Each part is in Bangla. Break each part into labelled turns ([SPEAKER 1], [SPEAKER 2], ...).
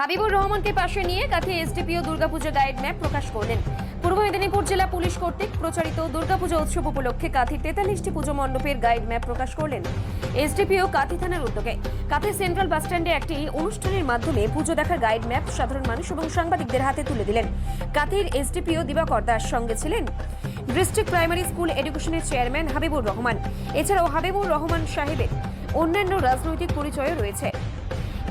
[SPEAKER 1] হাবিবুর রহমানকে পাশে নিয়ে Kanthi SDPO Durga Puja guide map প্রকাশ করলেন। পূর্ব মেদিনীপুর জেলা পুলিশ কর্তৃক প্রচারিত দুর্গাপুজো উৎসব উপলক্ষে কাথির তেতাল্লিশটি পুজো মণ্ডপের গাইড ম্যাপ প্রকাশ করলেন। এসডিপিও কাথি থানার উদ্যোগে কাথি সেন্ট্রাল বাস স্ট্যান্ডে একটি অনুষ্ঠানের মাধ্যমে পুজো দেখার গাইড ম্যাপ সাধারণ মানুষ এবং সাংবাদিকদের হাতে তুলে দিলেন। কাথির এসডিপিও দিবাকর দাস সঙ্গে ছিলেন ডিস্ট্রিক্ট প্রাইমারি স্কুল এডুকেশনের চেয়ারম্যান হাবিবুর রহমান। এছাড়াও হাবিবুর রহমান সাহেবের অন্যান্য রাজনৈতিক পরিচয়ও রয়েছে।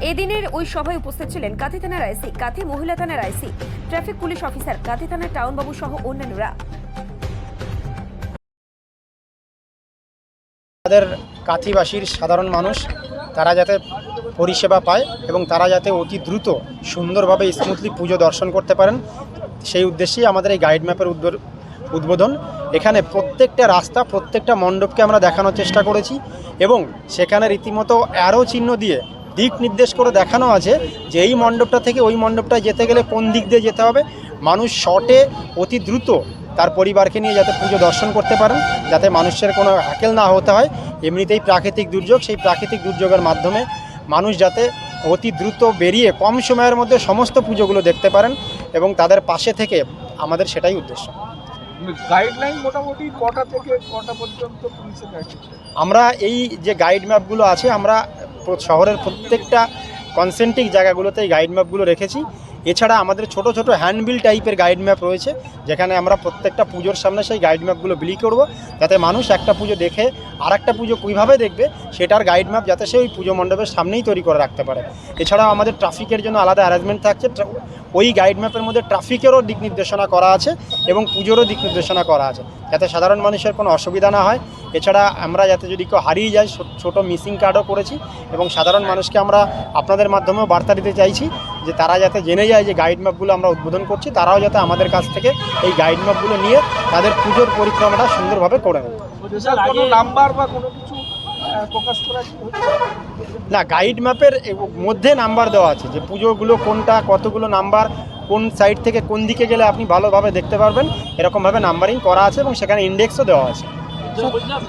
[SPEAKER 1] এদিনের ওই সভায় উপস্থিত ছিলেন কাথি থানার আইসি, কাথি মহিলা থানার IC, traffic police officer, Kanthi থানার টাউনবাবু সহ অন্যান্যরা।
[SPEAKER 2] আমাদের কাথিবাসীর সাধারণ মানুষ, তারা যাতে পরিষেবা পায় এবং তারা যাতে অতি দ্রুত সুন্দরভাবে স্মুথলি পুজো দর্শন করতে পারেন, সেই উদ্দেশ্যেই আমাদের এই গাইড ম্যাপের উদ্বোধ- উদ্বোধন। এখানে প্রত্যেকটা রাস্তা, প্রত্যেকটা মণ্ডপকে আমরা দেখানোর চেষ্টা করেছি এবং সেখানে রীতিমতো অ্যারো চিহ্ন দিয়ে দিক নির্দেশ করে দেখানো আছে যে এই মণ্ডপটা থেকে ওই মণ্ডপটায় যেতে গেলে কোন দিক দিয়ে যেতে হবে। মানুষ শর্টে অতি দ্রুত তার পরিবারকে নিয়ে যাতে পুজো দর্শন করতে পারেন যাতে মানুষের কোনো হ্যাকেল না হতে হয়। এমনিতেই প্রাকৃতিক দুর্যোগ সেই প্রাকৃতিক দুর্যোগের মাধ্যমে মানুষ যাতে অতি দ্রুত বেরিয়ে কম সময়ের মধ্যে সমস্ত পুজোগুলো দেখতে পারেন এবং তাদের পাশে থেকে আমাদের সেটাই উদ্দেশ্য।
[SPEAKER 3] গাইডলাইন মোটামুটি কটা থেকে কটা পর্যন্ত পুলিশের
[SPEAKER 2] আমরা এই যে গাইড ম্যাপগুলো আছে আমরা শহরের প্রত্যেকটা কনসেন্ট্রিক জায়গাগুলোতে এই গাইড ম্যাপগুলো রেখেছি। এছাড়া আমাদের ছোট ছোট হ্যান্ডবিল টাইপের গাইড ম্যাপ রয়েছে, যেখানে আমরা প্রত্যেকটা পুজোর সামনে সেই গাইড ম্যাপগুলো বিলি করব, যাতে মানুষ একটা পুজো দেখে আর একটা পুজো কীভাবে দেখবে, সেটার গাইড ম্যাপ যাতে সে ওই পুজো মণ্ডপের সামনেই তৈরি করে রাখতে পারে। এছাড়াও আমাদের ট্রাফিকের জন্য আলাদা অ্যারেঞ্জমেন্ট থাকছে ওই গাইড ম্যাপের মধ্যে ট্রাফিকেরও দিক নির্দেশনা করা আছে এবং পুজোরও দিক নির্দেশনা করা আছে, যাতে সাধারণ মানুষের কোনো অসুবিধা না হয়। এছাড়া আমরা যাতে যদি কেউ হারিয়ে যায় ছো- ছোট মিসিং কার্ডও করেছি এবং সাধারণ মানুষকে আমরা আপনাদের মাধ্যমেও বার্তা দিতে চাইছি যে তারা যাতে জেনে যায় যে গাইড ম্যাপগুলো আমরা উদ্বোধন করছি তারাও যাতে আমাদের কাছ থেকে এই গাইড ম্যাপগুলো নিয়ে তাদের পুজোর পরিক্রমাটা সুন্দরভাবে করে নেয়।
[SPEAKER 3] নাম্বার বা কোনো কিছু প্রকাশ করা
[SPEAKER 2] না গাইড ম্যাপের মধ্যে নাম্বার দেওয়া আছে যে পুজোগুলো কোনটা কতগুলো নাম্বার কোন সাইড থেকে কোন দিকে গেলে আপনি ভালোভাবে দেখতে পারবেন এরকমভাবে নাম্বারিং করা আছে এবং সেখানে ইন্ডেক্সও দেওয়া আছে।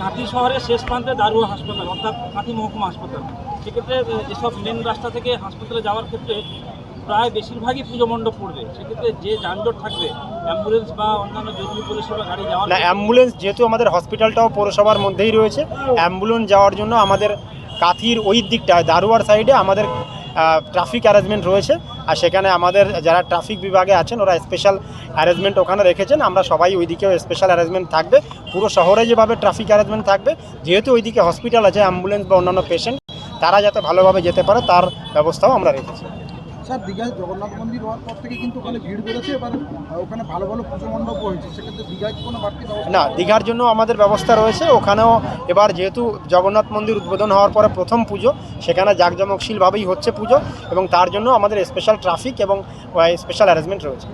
[SPEAKER 4] কাঁথি শহরের শেষ প্রান্তে দারুয়া হাসপাতাল অর্থাৎ কাঁথি মহকুমা হাসপাতাল। সেক্ষেত্রে যেসব মেন রাস্তা থেকে হাসপাতালে যাওয়ার ক্ষেত্রে প্রায় বেশিরভাগই পুজো মণ্ডপ পড়বে। সেক্ষেত্রে যে যানজট থাকবে অ্যাম্বুলেন্স বা অন্যান্য জরুরি পরিষেবা গাড়ি যাওয়ার
[SPEAKER 2] না অ্যাম্বুলেন্স যেহেতু আমাদের হসপিটালটাও পৌরসভার মধ্যেই রয়েছে অ্যাম্বুলেন্স যাওয়ার জন্য আমাদের কাথির ওই দিকটায় দারুয়ার সাইডে আমাদের ট্রাফিক অ্যারেঞ্জমেন্ট রয়েছে। আর সেখানে আমাদের যারা ট্রাফিক বিভাগে আছেন, ওরা স্পেশাল অ্যারেঞ্জমেন্ট ওখানে রেখেছেন। আমরা সবাই ওইদিকেও স্পেশাল অ্যারেঞ্জমেন্ট থাকবে। পুরো শহরে যেভাবে ট্রাফিক অ্যারেঞ্জমেন্ট থাকবে, যেহেতু ওইদিকে হসপিটাল আছে অ্যাম্বুলেন্স বা অন্যান্য পেশেন্ট তারা যাতে ভালোভাবে যেতে পারে, তার ব্যবস্থাও আমরা রেখেছি।
[SPEAKER 5] স্যার দীঘায় জগন্নাথ মন্দির হওয়ার পর থেকে কিন্তু ওখানে ভিড় বেড়েছে এবার ওখানে ভালো ভালো পুজো মণ্ডপ হয়েছে। সেক্ষেত্রে দীঘায় কি কোনো বাড়তি
[SPEAKER 2] না, দীঘার জন্য আমাদের ব্যবস্থা রয়েছে। ওখানেও এবার যেহেতু জগন্নাথ মন্দির উদ্বোধন হওয়ার পরে প্রথম পুজো, সেখানে জাঁকজমকশীলভাবেই হচ্ছে পুজো এবং তার জন্য আমাদের স্পেশাল ট্রাফিক এবং স্পেশাল অ্যারেঞ্জমেন্ট রয়েছে।